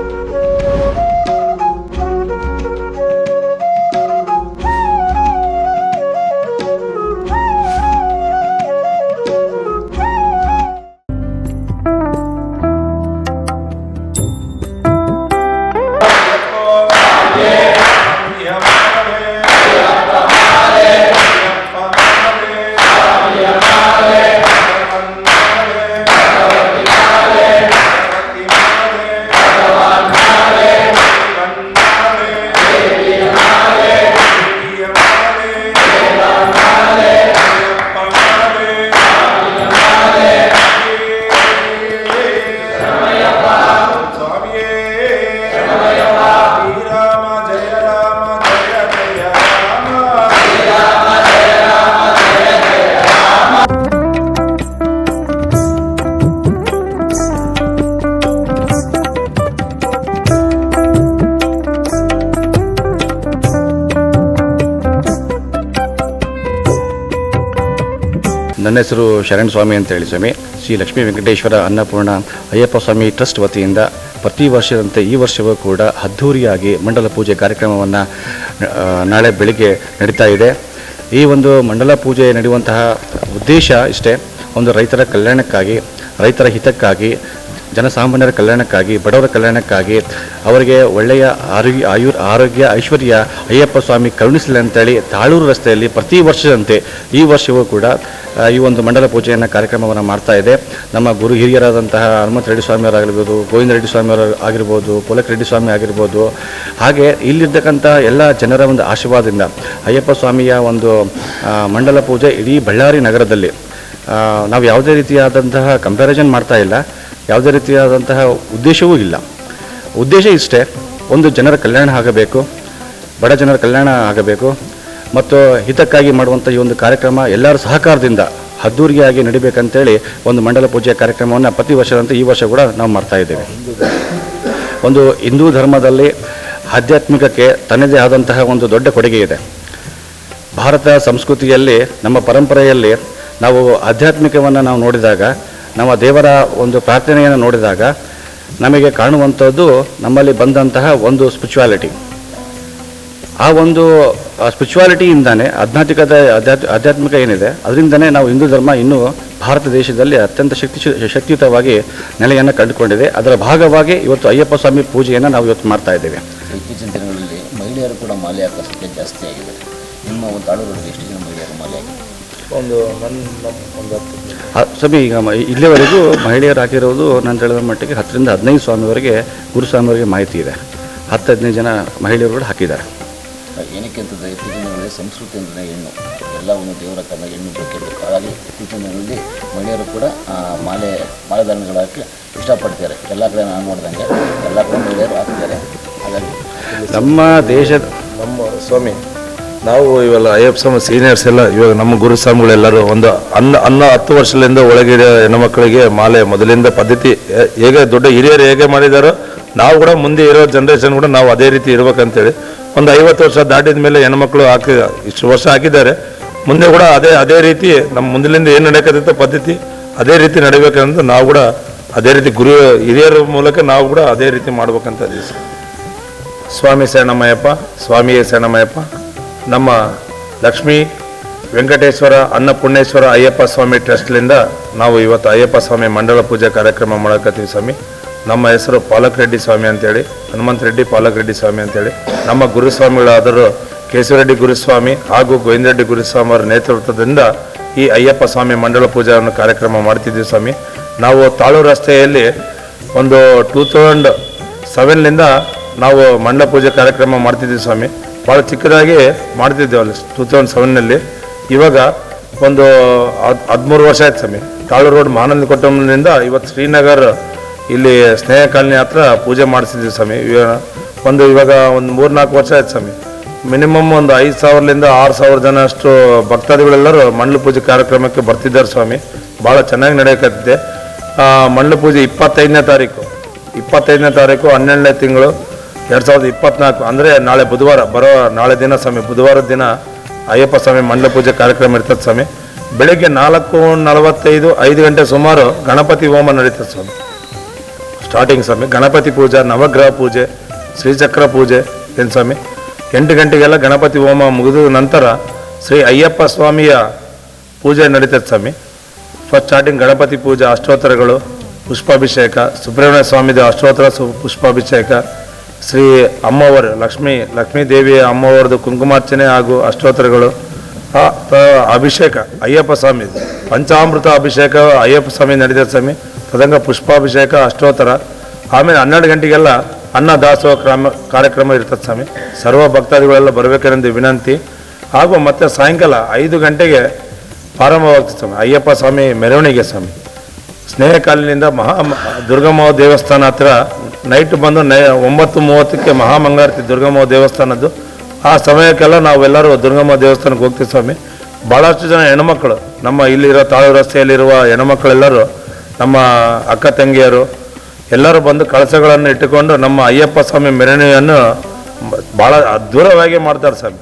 ಸ್ವಾಮಿಯೇ ನನ್ನ ಹೆಸರು ಶರಣ್ ಸ್ವಾಮಿ ಅಂತ ಹೇಳಿ ಸ್ವಾಮಿ. ಶ್ರೀ ಲಕ್ಷ್ಮೀ ವೆಂಕಟೇಶ್ವರ ಅನ್ನಪೂರ್ಣ ಅಯ್ಯಪ್ಪ ಸ್ವಾಮಿ ಟ್ರಸ್ಟ್ ವತಿಯಿಂದ ಪ್ರತಿ ವರ್ಷದಂತೆ ಈ ವರ್ಷವೂ ಕೂಡ ಅದ್ಧೂರಿಯಾಗಿ ಮಂಡಲ ಪೂಜೆ ಕಾರ್ಯಕ್ರಮವನ್ನು ನಾಳೆ ಬೆಳಿಗ್ಗೆ ನಡೀತಾ ಇದೆ. ಈ ಒಂದು ಮಂಡಲ ಪೂಜೆ ನಡೆಯುವಂತಹ ಉದ್ದೇಶ ಇಷ್ಟೇ. ಒಂದು ರೈತರ ಕಲ್ಯಾಣಕ್ಕಾಗಿ, ರೈತರ ಹಿತಕ್ಕಾಗಿ ಜನಸಾಮಾನ್ಯರ ಕಲ್ಯಾಣಕ್ಕಾಗಿ, ಬಡವರ ಕಲ್ಯಾಣಕ್ಕಾಗಿ ಅವರಿಗೆ ಒಳ್ಳೆಯ ಆರೋಗ್ಯ, ಆಯುರ್, ಆರೋಗ್ಯ, ಐಶ್ವರ್ಯ, ಅಯ್ಯಪ್ಪ ಸ್ವಾಮಿ ಕರುಣಿಸಲಿ ಅಂತೇಳಿ ತಾಳೂರು ರಸ್ತೆಯಲ್ಲಿ ಪ್ರತಿ ವರ್ಷದಂತೆ ಈ ವರ್ಷವೂ ಕೂಡ ಈ ಒಂದು ಮಂಡಲ ಪೂಜೆಯನ್ನು ಕಾರ್ಯಕ್ರಮವನ್ನು ಮಾಡ್ತಾ ಇದೆ. ನಮ್ಮ ಗುರು ಹಿರಿಯರಾದಂತಹ ಹನುಮಂತ ರೆಡ್ಡಿ ಸ್ವಾಮಿಯವರಾಗಿರ್ಬೋದು, ಗೋವಿಂದ ರೆಡ್ಡಿ ಸ್ವಾಮಿಯವರು ಆಗಿರ್ಬೋದು, ಪುಲಕ್ ರೆಡ್ಡಿ ಸ್ವಾಮಿ ಆಗಿರ್ಬೋದು, ಹಾಗೆ ಇಲ್ಲಿರ್ತಕ್ಕಂಥ ಎಲ್ಲ ಜನರ ಒಂದು ಆಶೀರ್ವಾದದಿಂದ ಅಯ್ಯಪ್ಪ ಸ್ವಾಮಿಯ ಒಂದು ಮಂಡಲ ಪೂಜೆ ಇಡೀ ಬಳ್ಳಾರಿ ನಗರದಲ್ಲಿ. ನಾವು ಯಾವುದೇ ರೀತಿಯಾದಂತಹ ಕಂಪ್ಯಾರಿಸನ್ ಮಾಡ್ತಾ ಇಲ್ಲ. ಯಾವುದೇ ರೀತಿಯಾದಂತಹ ಉದ್ದೇಶವೂ ಇಲ್ಲ. ಉದ್ದೇಶ ಇಷ್ಟೇ, ಒಂದು ಜನರ ಕಲ್ಯಾಣ ಆಗಬೇಕು, ಬಡ ಜನರ ಕಲ್ಯಾಣ ಆಗಬೇಕು, ಮತ್ತು ಹಿತಕ್ಕಾಗಿ ಮಾಡುವಂಥ ಈ ಒಂದು ಕಾರ್ಯಕ್ರಮ ಎಲ್ಲರ ಸಹಕಾರದಿಂದ ಅದ್ದೂರಿಯಾಗಿ ನಡಿಬೇಕಂತೇಳಿ ಒಂದು ಮಂಡಲ ಪೂಜೆಯ ಕಾರ್ಯಕ್ರಮವನ್ನು ಪ್ರತಿ ವರ್ಷದಂತೆ ಈ ವರ್ಷ ಕೂಡ ನಾವು ಮಾಡ್ತಾ ಇದ್ದೇವೆ. ಒಂದು ಹಿಂದೂ ಧರ್ಮದಲ್ಲಿ ಆಧ್ಯಾತ್ಮಿಕಕ್ಕೆ ತನ್ನದೇ ಆದಂತಹ ಒಂದು ದೊಡ್ಡ ಕೊಡುಗೆ ಇದೆ. ಭಾರತ ಸಂಸ್ಕೃತಿಯಲ್ಲಿ, ನಮ್ಮ ಪರಂಪರೆಯಲ್ಲಿ ನಾವು ಆಧ್ಯಾತ್ಮಿಕವನ್ನು ನಾವು ನೋಡಿದಾಗ ನಮ್ಮ ದೇವರ ಒಂದು ಪ್ರಾರ್ಥನೆಯನ್ನು ನೋಡಿದಾಗ ನಮಗೆ ಕಾಣುವಂಥದ್ದು ನಮ್ಮಲ್ಲಿ ಬಂದಂತಹ ಒಂದು ಸ್ಪಿರಿಚುವಾಲಿಟಿ ಆ ಒಂದು ಸ್ಪಿರಿಚುವಾಲಿಟಿಯಿಂದಾನೇ ಆಧ್ಯಾತ್ಮಿಕದ, ಆಧ್ಯಾತ್, ಆಧ್ಯಾತ್ಮಿಕ ಏನಿದೆ, ಅದರಿಂದನೇ ನಾವು ಹಿಂದೂ ಧರ್ಮ ಇನ್ನೂ ಭಾರತ ದೇಶದಲ್ಲಿ ಅತ್ಯಂತ ಶಕ್ತಿ, ಶಕ್ತಿಯುತವಾಗಿ ನೆಲೆಯನ್ನು ಕಂಡುಕೊಂಡಿದೆ. ಅದರ ಭಾಗವಾಗಿ ಇವತ್ತು ಅಯ್ಯಪ್ಪ ಸ್ವಾಮಿ ಪೂಜೆಯನ್ನು ನಾವು ಇವತ್ತು ಮಾಡ್ತಾ ಇದ್ದೇವೆ. ಇತ್ತೀಚಿನ ದಿನಗಳಲ್ಲಿ ಮಹಿಳೆಯರು ಕೂಡ ಮಾಲೆ ಹಾಕೋ ಜಾಸ್ತಿ ಆಗಿದೆ. ನಿಮ್ಮ ಒಂದು ಎಷ್ಟು ಜನ ಮಹಿಳೆಯರು ಮಾಲೆ ಹಾಕಿದ್ದಾರೆ? ಒಂದು ನನ್ನ ಒಂದು ಸಭೆ ಸ್ವಾಮಿ ಈಗ ಮ- ಇಲ್ಲಿವರೆಗೂ ಮಹಿಳೆಯರು ಹಾಕಿರೋದು ನಾನು ತಿಳಿದ ಮಟ್ಟಿಗೆ ಹತ್ತರಿಂದ ಹದಿನೈದು ಸ್ವಾಮಿಯವರೆಗೆ ಗುರುಸ್ವಾಮಿಯವರಿಗೆ ಮಾಹಿತಿ ಇದೆ. ಹತ್ತು ಹದಿನೈದು ಜನ ಮಹಿಳೆಯರು ಕೂಡ ಹಾಕಿದ್ದಾರೆ. ಏನಕ್ಕೆ ಅಂತಂದರೆ ಇತ್ತೀಚಿನ ದಿನಗಳಲ್ಲಿ ಸಂಸ್ಕೃತಿ ಅಂದರೆ ಹೆಣ್ಣು. ಎಲ್ಲ ಒಂದು ದೇವರ ಕರ್ಮ ಹೆಣ್ಣು ಬೇಕಿರಬೇಕು ಹಾಗಾಗಿ ಇತ್ತೀಚಿನ ದಿನಗಳಲ್ಲಿ ಮಹಿಳೆಯರು ಕೂಡ ಆ, ಮಾಲೆ ಮಾಲೆದಾರಣಗಳು ಹಾಕಿ ಇಷ್ಟಪಡ್ತಾರೆ. ಎಲ್ಲ ಕಡೆ ನಾನು ನೋಡಿದಂಗೆ ಎಲ್ಲ ಕಡೆ ಮಹಿಳೆಯರು ಹಾಕ್ತಾರೆ ಹಾಗಾಗಿ ನಮ್ಮ ದೇಶದ ನಮ್ಮ ಸ್ವಾಮಿ ನಾವು ಇವೆಲ್ಲ ಅಯ್ಯಪ್ಪ ಸ್ವಾಮಿ ಸೀನಿಯರ್ಸ್ ಎಲ್ಲ, ಇವಾಗ ನಮ್ಮ ಗುರುಸ್ವಾಮಿಗಳೆಲ್ಲರೂ ಒಂದು ಅನ್ನ ಅನ್ನ ಹತ್ತು ವರ್ಷದಿಂದ ಒಳಗಿಡ ಹೆಣ್ಮಕ್ಳಿಗೆ ಮಾಲೆ ಮೊದಲಿಂದ ಪದ್ಧತಿ ಹೇಗೆ ದೊಡ್ಡ ಹಿರಿಯರು ಹೇಗೆ ಮಾಡಿದಾರೋ, ನಾವು ಕೂಡ ಮುಂದೆ ಇರೋ ಜನ್ರೇಷನ್ ಕೂಡ ನಾವು ಅದೇ ರೀತಿ ಇರ್ಬೇಕಂತೇಳಿ. ಒಂದು ಐವತ್ತು ವರ್ಷ ದಾಟಿದ ಮೇಲೆ ಹೆಣ್ಮಕ್ಳು ಹಾಕಿ, ಇಷ್ಟು ವರ್ಷ ಹಾಕಿದ್ದಾರೆ. ಮುಂದೆ ಕೂಡ ಅದೇ ಅದೇ ರೀತಿ ನಮ್ಮ ಮುಂದಿನಿಂದ ಏನು ನಡೆಯಕತ್ತಿತ್ತು ಪದ್ಧತಿ, ಅದೇ ರೀತಿ ನಡಿಬೇಕಂತ ನಾವು ಕೂಡ ಅದೇ ರೀತಿ ಗುರು, ಹಿರಿಯರ ಮೂಲಕ ನಾವು ಕೂಡ ಅದೇ ರೀತಿ ಮಾಡ್ಬೇಕಂತ. ಸ್ವಾಮಿ ಶರಣಮಯ್ಯಪ್ಪ, ಸ್ವಾಮಿಯೇ ಶರಣಮಯ್ಯಪ್ಪ. ನಮ್ಮ ಲಕ್ಷ್ಮೀ ವೆಂಕಟೇಶ್ವರ ಅನ್ನಪೂರ್ಣೇಶ್ವರ ಅಯ್ಯಪ್ಪ ಸ್ವಾಮಿ ಟ್ರಸ್ಟ್ಲಿಂದ ನಾವು ಇವತ್ತು ಅಯ್ಯಪ್ಪ ಸ್ವಾಮಿ ಮಂಡಲ ಪೂಜೆ ಕಾರ್ಯಕ್ರಮ ಮಾಡಕತ್ತೀವಿ ಸ್ವಾಮಿ. ನಮ್ಮ ಹೆಸರು ಪಾಲಕ್ ರೆಡ್ಡಿ ಸ್ವಾಮಿ ಅಂತೇಳಿ, ಹನುಮಂತ ರೆಡ್ಡಿ ಪಾಲಕ್ ರೆಡ್ಡಿ ಸ್ವಾಮಿ ಅಂತೇಳಿ. ನಮ್ಮ ಗುರುಸ್ವಾಮಿಗಳಾದರು ಕೇಶವರೆಡ್ಡಿ ಗುರುಸ್ವಾಮಿ ಹಾಗೂ ಗೋವಿಂದರೆಡ್ಡಿ ಗುರುಸ್ವಾಮಿ ಅವರ ನೇತೃತ್ವದಿಂದ ಈ ಅಯ್ಯಪ್ಪ ಸ್ವಾಮಿ ಮಂಡಲ ಪೂಜೆಯನ್ನು ಕಾರ್ಯಕ್ರಮ ಮಾಡ್ತಿದ್ದೀವಿ ಸ್ವಾಮಿ. ನಾವು ತಾಳು ರಸ್ತೆಯಲ್ಲಿ ಒಂದು ಟೂ ತೌಸಂಡ್ ಸೆವೆನ್ನಿಂದ ನಾವು ಮಂಡಲ ಪೂಜೆ ಕಾರ್ಯಕ್ರಮ ಮಾಡ್ತಿದ್ದೀವಿ ಸ್ವಾಮಿ. ಭಾಳ ಚಿಕ್ಕದಾಗಿ ಮಾಡ್ತಿದ್ದೇವೆ ಅಲ್ಲಿ ಟೂ ತೌಸಂಡ್ ಸೆವೆನ್ನಲ್ಲಿ. ಇವಾಗ ಒಂದು ಹದ್ ಹದಿಮೂರು ವರ್ಷ ಆಯ್ತು ಸ್ವಾಮಿ. ತಾಳು ರೋಡ್ ಮಾನಂದ ಕೊಟ್ಟಮ್ಮನಿಂದ ಇವತ್ತು ಶ್ರೀನಗರ್ ಇಲ್ಲಿ ಸ್ನೇಹ ಕಾಲನಿ ಹತ್ರ ಪೂಜೆ ಮಾಡಿಸಿದ್ದೀವಿ ಸ್ವಾಮಿ. ಒಂದು ಇವಾಗ ಒಂದು ಮೂರು ನಾಲ್ಕು ವರ್ಷ ಆಯ್ತು ಸ್ವಾಮಿ. ಮಿನಿಮಮ್ ಒಂದು ಐದು ಸಾವಿರದಿಂದ ಆರು ಸಾವಿರ ಜನ ಅಷ್ಟು ಭಕ್ತಾದಿಗಳೆಲ್ಲರೂ ಮಂಡಲ ಪೂಜೆ ಕಾರ್ಯಕ್ರಮಕ್ಕೆ ಬರ್ತಿದ್ದಾರೆ ಸ್ವಾಮಿ. ಭಾಳ ಚೆನ್ನಾಗಿ ನಡೆಯಕತ್ತಿದೆ. ಮಣ್ಣು ಪೂಜೆ ಇಪ್ಪತ್ತೈದನೇ ತಾರೀಕು. ಇಪ್ಪತ್ತೈದನೇ ತಾರೀಕು ಹನ್ನೆರಡನೇ ತಿಂಗಳು ಎರಡು ಸಾವಿರದ ಇಪ್ಪತ್ನಾಲ್ಕು, ಅಂದರೆ ನಾಳೆ ಬುಧವಾರ, ಬರೋ ನಾಳೆ ದಿನ ಸ್ವಾಮಿ, ಬುಧವಾರದ ದಿನ ಅಯ್ಯಪ್ಪ ಸ್ವಾಮಿ ಮಂಡಲ ಪೂಜೆ ಕಾರ್ಯಕ್ರಮ ಇರ್ತದೆ ಸ್ವಾಮಿ. ಬೆಳಗ್ಗೆ ನಾಲ್ಕು ನಲವತ್ತೈದು, ಐದು ಗಂಟೆ ಸುಮಾರು ಗಣಪತಿ ಹೋಮ ನಡೀತದೆ ಸ್ವಾಮಿ. ಸ್ಟಾರ್ಟಿಂಗ್ ಸ್ವಾಮಿ, ಗಣಪತಿ ಪೂಜೆ, ನವಗ್ರಹ ಪೂಜೆ, ಶ್ರೀಚಕ್ರ ಪೂಜೆ ಏನು ಸ್ವಾಮಿ? ಎಂಟು ಗಂಟೆಗೆಲ್ಲ ಗಣಪತಿ ಹೋಮ ಮುಗಿದ ನಂತರ ಶ್ರೀ ಅಯ್ಯಪ್ಪ ಸ್ವಾಮಿಯ ಪೂಜೆ ನಡೀತದೆ ಸ್ವಾಮಿ. ಫಸ್ಟ್ ಸ್ಟಾರ್ಟಿಂಗ್ ಗಣಪತಿ ಪೂಜೆ, ಅಷ್ಟೋತ್ತರಗಳು, ಪುಷ್ಪಾಭಿಷೇಕ, ಸುಬ್ರಹ್ಮಣ್ಯ ಸ್ವಾಮಿದು ಅಷ್ಟೋತ್ತರ ಸು, ಪುಷ್ಪಾಭಿಷೇಕ ಶ್ರೀ ಅಮ್ಮವರು, ಲಕ್ಷ್ಮೀ ಲಕ್ಷ್ಮೀ ದೇವಿಯ ಅಮ್ಮವರದು ಕುಂಕುಮಾರ್ಚನೆ ಹಾಗೂ ಅಷ್ಟೋತ್ತರಗಳು. ಅಭಿಷೇಕ, ಅಯ್ಯಪ್ಪ ಸ್ವಾಮಿ ಪಂಚಾಮೃತ ಅಭಿಷೇಕ, ಅಯ್ಯಪ್ಪ ಸ್ವಾಮಿ ನಡೆದ ಸ್ವಾಮಿ. ತದಂಗ ಪುಷ್ಪಾಭಿಷೇಕ, ಅಷ್ಟೋತ್ತರ. ಆಮೇಲೆ ಹನ್ನೆರಡು ಗಂಟೆಗೆಲ್ಲ ಅನ್ನ ದಾಸೋಹ ಕ್ರಮ, ಕಾರ್ಯಕ್ರಮ ಇರ್ತದೆ ಸ್ವಾಮಿ. ಸರ್ವ ಭಕ್ತಾದಿಗಳೆಲ್ಲ ಬರಬೇಕೆಂದು ವಿನಂತಿ. ಹಾಗೂ ಮತ್ತೆ ಸಾಯಂಕಾಲ ಐದು ಗಂಟೆಗೆ ಪ್ರಾರಂಭವಾಗ್ತದೆ ಸ್ವಾಮಿ. ಅಯ್ಯಪ್ಪ ಸ್ವಾಮಿ ಮೆರವಣಿಗೆ ಸ್ವಾಮಿ. ಸ್ನೇಹ ಕಾಲಿನಿಂದ ಮಹಾ ದುರ್ಗಮ್ಮ ದೇವಸ್ಥಾನ ಹತ್ರ ನೈಟ್ ಬಂದು ನೈ ಒಂಬತ್ತು ಮೂವತ್ತಕ್ಕೆ ಮಹಾಮಂಗಾರತಿ ದುರ್ಗಮ್ಮ ದೇವಸ್ಥಾನದ್ದು. ಆ ಸಮಯಕ್ಕೆಲ್ಲ ನಾವೆಲ್ಲರೂ ದುರ್ಗಮ್ಮ ದೇವಸ್ಥಾನಕ್ಕೆ ಹೋಗ್ತೀವಿ ಸ್ವಾಮಿ. ಭಾಳಷ್ಟು ಜನ ಹೆಣ್ಮಕ್ಳು, ನಮ್ಮ ಇಲ್ಲಿರೋ ತಾಳು ರಸ್ತೆಯಲ್ಲಿರುವ ಹೆಣ್ಮಕ್ಳೆಲ್ಲರೂ, ನಮ್ಮ ಅಕ್ಕ ತಂಗಿಯರು, ಎಲ್ಲರೂ ಬಂದು ಕಳಸಗಳನ್ನು ಇಟ್ಟುಕೊಂಡು ನಮ್ಮ ಅಯ್ಯಪ್ಪ ಸ್ವಾಮಿ ಮೆರವಣಿಗೆಯನ್ನು ಭಾಳ ಅದ್ಭುತವಾಗಿ ಮಾಡ್ತಾರೆ ಸ್ವಾಮಿ.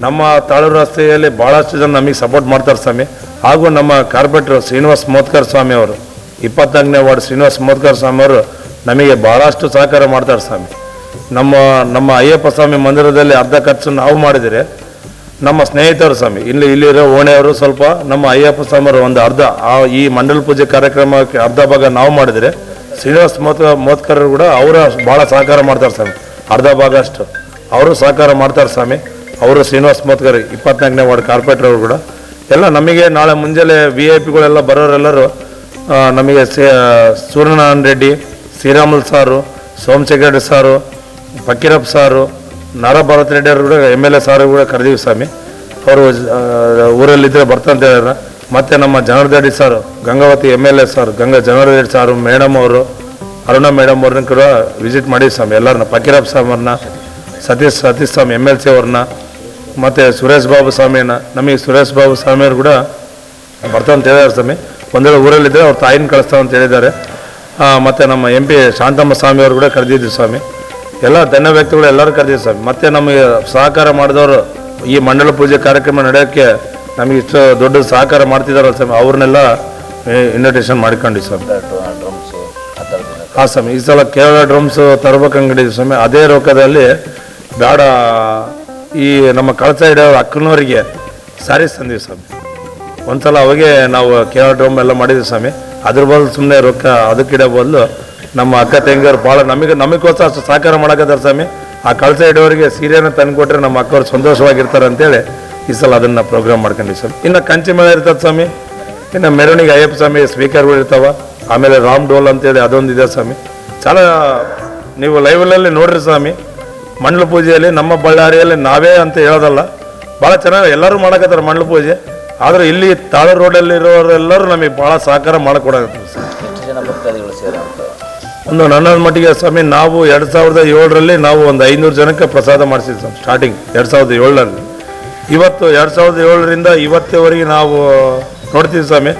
ನಮ್ಮ ತಾಳು ರಸ್ತೆಯಲ್ಲಿ ಭಾಳಷ್ಟು ಜನ ನಮಗೆ ಸಪೋರ್ಟ್ ಮಾಡ್ತಾರೆ ಸ್ವಾಮಿ. ಹಾಗೂ ನಮ್ಮ ಕಾರ್ಪೊರೇಟರ್ ಶ್ರೀನಿವಾಸ್ ಮೋತ್ಕರ್ ಸ್ವಾಮಿ ಅವರು, ಇಪ್ಪತ್ನಾಲ್ಕನೇ ವಾರ್ಡ್ ಶ್ರೀನಿವಾಸ್ ಮೋತ್ಕರ್ ಸ್ವಾಮಿ ಅವರು ನಮಗೆ ಭಾಳಷ್ಟು ಸಹಕಾರ ಮಾಡ್ತಾರೆ ಸ್ವಾಮಿ. ನಮ್ಮ ನಮ್ಮ ಅಯ್ಯಪ್ಪ ಸ್ವಾಮಿ ಮಂದಿರದಲ್ಲಿ ಅರ್ಧ ಖರ್ಚು ನಾವು ಮಾಡಿದರೆ ನಮ್ಮ ಸ್ನೇಹಿತರು ಸ್ವಾಮಿ, ಇಲ್ಲಿ, ಇಲ್ಲಿರೋ ಓಣೆಯವರು ಸ್ವಲ್ಪ ನಮ್ಮ ಅಯ್ಯಪ್ಪ ಸ್ವಾಮಿಯವರು ಒಂದು ಅರ್ಧ, ಆ ಈ ಮಂಡಲ ಪೂಜೆ ಕಾರ್ಯಕ್ರಮಕ್ಕೆ ಅರ್ಧ ಭಾಗ ನಾವು ಮಾಡಿದರೆ ಶ್ರೀನಿವಾಸ್ ಮೋತ್ ಮೋತ್ಕರ್ ಕೂಡ ಅವರ ಭಾಳ ಸಹಕಾರ ಮಾಡ್ತಾರೆ ಸ್ವಾಮಿ, ಅರ್ಧ ಭಾಗ ಅಷ್ಟು. ಅವರು ಸಹಕಾರ ಮಾಡ್ತಾರೆ ಸ್ವಾಮಿ, ಅವರು ಶ್ರೀನಿವಾಸ್ ಮೋತ್ಕರ್ ಇಪ್ಪತ್ನಾಲ್ಕನೇ ವಾರ್ಡ್ ಕಾರ್ಪೊರೇಟರ್ ಅವರು ಕೂಡ. ಎಲ್ಲ ನಮಗೆ ನಾಳೆ ಮುಂಜಾನೆ ವಿ ಐ ಪಿಗಳೆಲ್ಲ ಬರೋರೆಲ್ಲರೂ ನಮಗೆ ಸೂರ್ಯನಾರಾಯಣ ರೆಡ್ಡಿ ಶ್ರೀರಾಮುಲು ಸಾರು ಸೋಮಶೇಖರ್ ಸಾರು, ಫಕೀರಪ್ಪ ಸಾರು ನಾರಾ ಭಾರತ್ ರೆಡ್ಡಿ ಅವರು ಕೂಡ, ಎಂ ಎಲ್ ಎ ಸಾರು ಕೂಡ ಕರೆದೀವಿ ಸ್ವಾಮಿ. ಅವರು ಊರಲ್ಲಿದ್ದರೆ ಬರ್ತಾಂತ ಹೇಳಿದ್ರೆ ಮತ್ತು ನಮ್ಮ ಜನಾರ್ದಡಿ ಸಾರು, ಗಂಗಾವತಿ ಎಂ ಎಲ್ ಎ ಸಾರು, ಗಂಗಾ ಜನಾರ್ದಡಿ ಸಾರು, ಮೇಡಮ್ ಅವರು, ಅರುಣ ಮೇಡಮ್ ಅವ್ರನ್ನ ಕೂಡ ವಿಸಿಟ್ ಮಾಡಿ ಸ್ವಾಮಿ. ಎಲ್ಲರನ್ನ, Fakirappa Swami Satish Satish Swami, M L C ಅವ್ರನ್ನ, ಮತ್ತು ಸುರೇಶ್ ಬಾಬು ಸ್ವಾಮಿಯನ್ನ ನಮಗೆ ಸುರೇಶ್ ಬಾಬು ಸ್ವಾಮಿಯವರು ಕೂಡ ಬರ್ತಾ ಅಂತ ಹೇಳಿದ್ದಾರೆ ಸ್ವಾಮಿ ಒಂದೇಳೆ ಊರಲ್ಲಿದ್ದರೆ ಅವ್ರ ತಾಯಿನ ಕಳಿಸ್ತಾವಂತ ಹೇಳಿದ್ದಾರೆ. ಮತ್ತೆ ನಮ್ಮ ಎಂ ಪಿ ಶಾಂತಮ್ಮ ಸ್ವಾಮಿ ಅವರು ಕೂಡ ಕರೆದಿದ್ವಿ ಸ್ವಾಮಿ. ಎಲ್ಲ ಧನ್ಯ ವ್ಯಕ್ತಿಗಳು ಎಲ್ಲರೂ ಕರೆದಿದ್ವಿ ಸ್ವಾಮಿ. ಮತ್ತು ನಮಗೆ ಸಹಕಾರ ಮಾಡಿದವರು ಈ ಮಂಡಲ ಪೂಜೆ ಕಾರ್ಯಕ್ರಮ ನಡೆಯೋಕ್ಕೆ ನಮಗೆ ಇಷ್ಟು ದೊಡ್ಡ ಸಹಕಾರ ಮಾಡ್ತಿದ್ದಾರಲ್ಲ ಸ್ವಾಮಿ ಅವ್ರನ್ನೆಲ್ಲ ಇನ್ವಿಟೇಷನ್ ಮಾಡ್ಕೊಂಡ್ವಿ ಸ್ವಾಮಿ. ಹಾಂ ಸ್ವಾಮಿ ಈ ಸಲ ಕೇರಳ ಡ್ರಮ್ಸ್ ತರಬೇಕಂಗಡಿದ್ವಿ ಸ್ವಾಮಿ. ಅದೇ ರೊಕ್ಕದಲ್ಲಿ ಬೇಡ ಈ ನಮ್ಮ ಕಳಸ ಇಡೋ ಅಕ್ಕನವರಿಗೆ ಸ್ಯಾರೀಸ್ ತಂದಿವಿ ಸ್ವಾಮಿ. ಒಂದ್ಸಲ ಅವಾಗೆ ನಾವು ಕೇರಳ ಡ್ರಮ್ ಎಲ್ಲ ಮಾಡಿದ್ವಿ ಸ್ವಾಮಿ. ಅದ್ರ ಬದಲು ಸುಮ್ಮನೆ ರೊಕ್ಕ ಅದಕ್ಕಿಡೋ ಬದಲು ನಮ್ಮ ಅಕ್ಕ ತಂಗಿಯರು ಭಾಳ ನಮಗೆ, ನಮಗೋಸ್ಕರ ಅಷ್ಟು ಸಹಕಾರ ಮಾಡೋಕ್ಕಾದ್ರೆ ಸ್ವಾಮಿ. ಆ ಕಳಸ ಇಡೋರಿಗೆ ಸೀರೆನ ತಂದುಕೊಟ್ರೆ ನಮ್ಮ ಅಕ್ಕವ್ರು ಸಂತೋಷವಾಗಿರ್ತಾರೆ ಅಂತೇಳಿ ಈ ಸಲ ಅದನ್ನು ಪ್ರೋಗ್ರಾಮ್ ಮಾಡ್ಕೊಂಡ್ವಿ ಸ್ವಾಮಿ. ಇನ್ನು ಕಂಚಿ ಮೇಳ ಇರ್ತದೆ ಸ್ವಾಮಿ. ಇನ್ನು ಮೆರವಣಿಗೆ ಅಯ್ಯಪ್ಪ ಸ್ವಾಮಿ ಸ್ಪೀಕರ್ಗಳು ಇರ್ತಾವೆ. ಆಮೇಲೆ ರಾಮ್ ಡೋಲ್ ಅಂತೇಳಿ ಅದೊಂದು ಇದೆ ಸ್ವಾಮಿ. ಚಾಲ, ನೀವು ಲೈವಲ್ಲಿ ನೋಡ್ರಿ ಸ್ವಾಮಿ. ಮಣ್ಣು ಪೂಜೆಯಲ್ಲಿ ನಮ್ಮ ಬಳ್ಳಾರಿಯಲ್ಲಿ ನಾವೇ ಅಂತ ಹೇಳೋದಲ್ಲ. ಭಾಳ ಚೆನ್ನಾಗಿ ಎಲ್ಲರೂ ಮಾಡಕತ್ತಾರೆ ಮಂಡ್ಲ ಪೂಜೆ. ಆದರೆ ಇಲ್ಲಿ ತಾಳ ರೋಡಲ್ಲಿರೋರೆಲ್ಲರೂ ನಮಗೆ ಭಾಳ ಸಹಕಾರ ಮಾಡಿಕೊಡಾಗುತ್ತೆ ಸರ್ ಎಷ್ಟು ಜನ ಭಕ್ತಾದಿಗಳು ಸೇರೋ ಅಂತ ಒಂದು ನನ್ನ ಮಟ್ಟಿಗೆ ಸ್ವಾಮಿ ನಾವು ಎರಡು ಸಾವಿರದ ಏಳರಲ್ಲಿ ನಾವು ಒಂದು ಐನೂರು ಜನಕ್ಕೆ ಪ್ರಸಾದ ಮಾಡಿಸಿದ್ವಿ ಸರ್ ಸ್ಟಾರ್ಟಿಂಗ್ ಎರಡು ಸಾವಿರದ ಏಳರಲ್ಲಿ. ಇವತ್ತು ಎರಡು ಸಾವಿರದ ಏಳರಿಂದ ಇವತ್ತೇವರೆಗೆ ನಾವು ನೋಡ್ತೀವಿ ಸ್ವಾಮಿ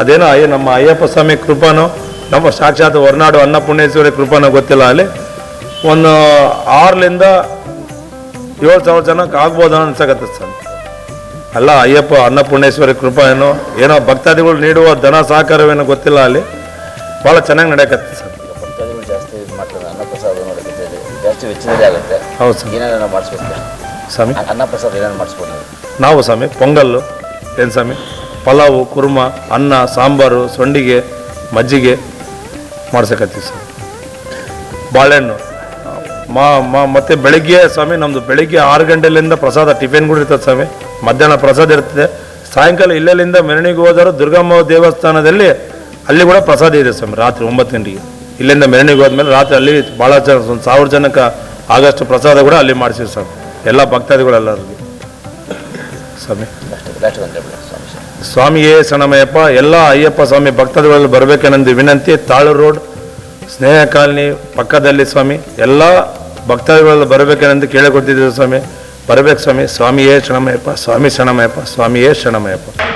ಅದೇನೋ ಅಯ್ಯ ನಮ್ಮ ಅಯ್ಯಪ್ಪ ಸ್ವಾಮಿ ಕೃಪಾನೋ ನಮ್ಮ ಸಾಕ್ಷಾತ್ ಹೊರನಾಡು ಅನ್ನಪೂರ್ಣೇಶ್ವರಿ ಕೃಪಾನೋ ಗೊತ್ತಿಲ್ಲ ಅಲ್ಲಿ. ಒಂದು ಆರರಿಂದ ಏಳು ಸಾವಿರ ಜನಕ್ಕೆ ಆಗ್ಬೋದು ಅನ್ಸಕತ್ತೆ ಸ್ವಾಮಿ. ಅಲ್ಲ ಅಯ್ಯಪ್ಪ ಅನ್ನಪೂರ್ಣೇಶ್ವರಿ ಕೃಪಾ ಏನೋ? ಏನೋ ಭಕ್ತಾದಿಗಳು ನೀಡುವ ಧನ ಸಹಕಾರವೇನೋ ಗೊತ್ತಿಲ್ಲ ಅಲ್ಲಿ. ಭಾಳ ಚೆನ್ನಾಗಿ ನಡೆಯಕತ್ತೆ ಸರ್. ಭಕ್ತಾದಿಗಳು ಜಾಸ್ತಿ ಇದು ಮಾಡ್ತಾರೆ ಅನ್ನಪ್ರಸಾದ ನೋಡೋದಕ್ಕೆ ಜಾಸ್ತಿ ವೆಚ್ಚದಲ್ಲಿ ಆಗುತ್ತೆ. ಹೌದು ಸರ್. ಏನೇನೋ ಮಾಡಿಸ್ಬೇಕು? ಸ್ವಾಮಿ. ಅನ್ನಪ್ರಸಾದ ಏನೇನು ಮಾಡಿಸ್ಬೋದು? ನಾವು ಸ್ವಾಮಿ ಪೊಂಗಲ್ಲು. ಏನು ಸ್ವಾಮಿ? ಪಲಾವು ಕುರ್ಮ ಅನ್ನ ಸಾಂಬಾರು ಸೊಂಡಿಗೆ ಮಜ್ಜಿಗೆ ಮಾಡ್ಸಕತ್ತೀವಿ ಸರ್. ಬಾಳೆಹಣ್ಣು. ಮಾ ಮಾ ಮತ್ತು ಬೆಳಿಗ್ಗೆ ಸ್ವಾಮಿ ನಮ್ಮದು ಬೆಳಿಗ್ಗೆ ಆರು ಗಂಟೆಲಿಂದ ಪ್ರಸಾದ ಟಿಫಿನ್ ಕೂಡ ಇರ್ತದೆ ಸ್ವಾಮಿ. ಮಧ್ಯಾಹ್ನ ಪ್ರಸಾದ ಇರ್ತದೆ ಸಾಯಂಕಾಲ ಇಲ್ಲೆಲ್ಲಿಂದ ಮೆರವಣಿಗೆ ಹೋದರೂ ದುರ್ಗಮ್ಮ ದೇವಸ್ಥಾನದಲ್ಲಿ ಅಲ್ಲಿ ಕೂಡ ಪ್ರಸಾದ ಇದೆ ಸ್ವಾಮಿ, ರಾತ್ರಿ ಒಂಬತ್ತು ಗಂಟೆಗೆ. ಇಲ್ಲಿಂದ ಮೆರವಣಿಗೆ ಹೋದ್ಮೇಲೆ ರಾತ್ರಿ ಅಲ್ಲಿ ಭಾಳ ಜನ ಒಂದು ಸಾವಿರ ಜನಕ್ಕೆ ಆಗಸ್ಟ್ ಪ್ರಸಾದ ಕೂಡ ಅಲ್ಲಿ ಮಾಡಿಸಿವಿ ಸ್ವಾಮಿ. ಎಲ್ಲ ಭಕ್ತಾದಿಗಳೆಲ್ಲರಿಗೆ ಸ್ವಾಮಿ. ಸ್ವಾಮಿಯೇ ಸಣಮಯ್ಯಪ್ಪ ಎಲ್ಲ ಅಯ್ಯಪ್ಪ ಸ್ವಾಮಿ ಭಕ್ತಾದಿಗಳಲ್ಲಿ ಬರಬೇಕೆನ್ನೊಂದು ವಿನಂತಿ ತಾಳು ರೋಡ್, ಸ್ನೇಹ ಕಾಲನಿ ಪಕ್ಕದಲ್ಲಿ ಸ್ವಾಮಿ, ಎಲ್ಲ ಭಕ್ತಾದಿಗಳಲ್ಲಿ ಬರಬೇಕೆಂದು ಕೇಳಿಕೊಡ್ತಿದ್ದೀವಿ ಸ್ವಾಮಿ. ಬರಬೇಕು ಸ್ವಾಮಿ ಸ್ವಾಮಿಯೇ ಶರಣಮಯ್ಯಪ್ಪ ಸ್ವಾಮಿ ಶರಣಮಯ್ಯಪ್ಪ ಸ್ವಾಮಿಯೇ ಶರಣಮಯ್ಯಪ್ಪ की